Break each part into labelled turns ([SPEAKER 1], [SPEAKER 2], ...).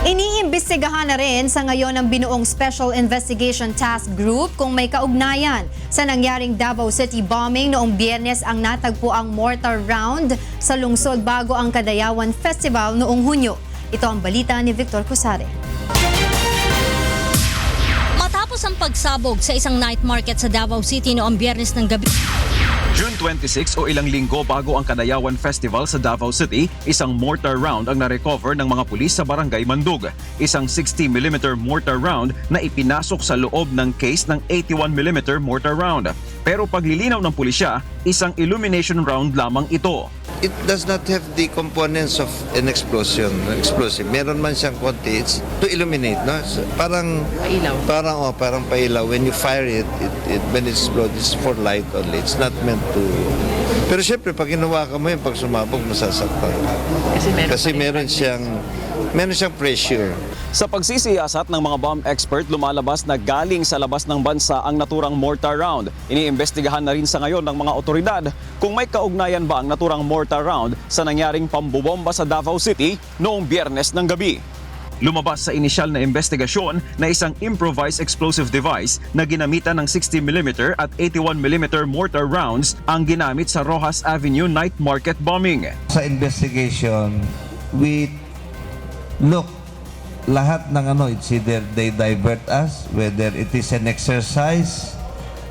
[SPEAKER 1] Iniimbestigahan na rin sa ngayon ng binuong Special Investigation Task Group kung may kaugnayan sa nangyaring Davao City bombing noong biyernes ang natagpo ang mortar round sa lungsod bago ang Kadayawan Festival noong Hunyo. Ito ang balita ni Victor Cusare.
[SPEAKER 2] Matapos ang pagsabog sa isang night market sa Davao City noong biyernes ng gabi,
[SPEAKER 3] June 26 o ilang linggo bago ang Kadayawan Festival sa Davao City, isang mortar round ang na-recover ng mga pulis sa Barangay Mandug. Isang 60mm mortar round na ipinasok sa loob ng case ng 81mm mortar round. Pero paglilinaw ng pulisya, isang illumination round lamang ito.
[SPEAKER 4] It does not have the components of an explosion, explosive. Meron man siyang konti. It's to illuminate, no? So, parang
[SPEAKER 5] Pailaw.
[SPEAKER 4] Parang oh, parang pailaw. When you fire it, it, it when it explodes, it's for light only. It's not meant to. Pero syempre, pag ginawa ka mo yun, pag sumabog, masasaktan.
[SPEAKER 5] Kasi meron,
[SPEAKER 4] Kasi meron siyang meron siyang pressure.
[SPEAKER 3] Sa pagsisiyasat ng mga bomb expert, lumalabas na galing sa labas ng bansa ang naturang mortar round. Iniimbestigahan na rin sa ngayon ng mga otoridad kung may kaugnayan ba ang naturang mortar round sa nangyaring pambubomba sa Davao City noong biyernes ng gabi. Lumabas sa inisyal na investigasyon na isang improvised explosive device na ginamitan ng 60mm at 81mm mortar rounds ang ginamit sa Rojas Avenue night market bombing.
[SPEAKER 6] sa investigation, we look lahat ng ano, it's either they divert us, whether it is an exercise,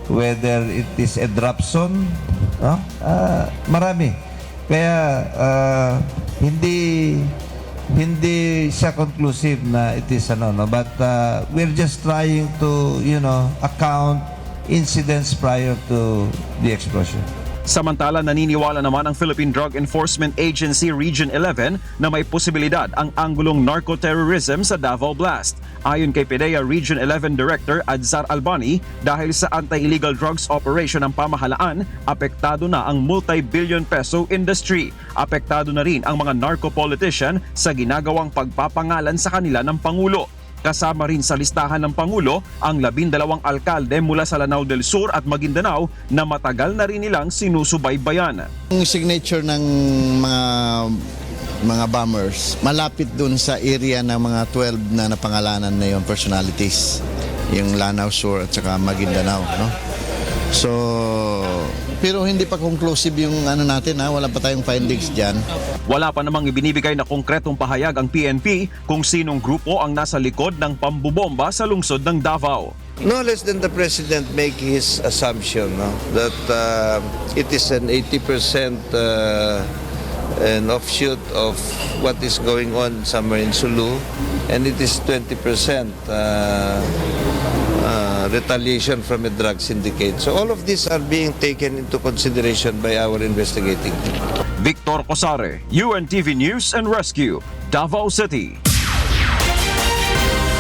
[SPEAKER 6] whether it is a drop zone, no? Ah, marami. Kaya ah, hindi hindi siya conclusive na it is ano no but ah, we're just trying to you know account incidents prior to the explosion
[SPEAKER 3] Samantala, naniniwala naman ang Philippine Drug Enforcement Agency Region 11 na may posibilidad ang anggulong narco-terrorism sa Davao Blast. Ayon kay PDEA Region 11 Director Adzar Albani, dahil sa anti-illegal drugs operation ng pamahalaan, apektado na ang multi-billion peso industry. Apektado na rin ang mga narco-politician sa ginagawang pagpapangalan sa kanila ng Pangulo. Kasama rin sa listahan ng Pangulo ang labindalawang alkalde mula sa Lanao del Sur at Maguindanao na matagal na rin nilang sinusubaybayan.
[SPEAKER 7] Yung signature ng mga mga bombers, malapit dun sa area ng mga 12 na napangalanan na yung personalities. Yung Lanao Sur at saka Maguindanao. No? So, pero hindi pa conclusive yung ano natin ha, wala pa tayong findings dyan.
[SPEAKER 3] Wala pa namang ibinibigay na konkretong pahayag ang PNP kung sinong grupo ang nasa likod ng pambubomba sa lungsod ng Davao.
[SPEAKER 4] No less than the president make his assumption no, that uh, it is an 80% uh, an offshoot of what is going on somewhere in Sulu and it is 20% uh, uh, retaliation from a drug syndicate. So all of these are being taken into consideration by our investigating team.
[SPEAKER 3] Victor Cosare, UNTV News and Rescue, Davao City.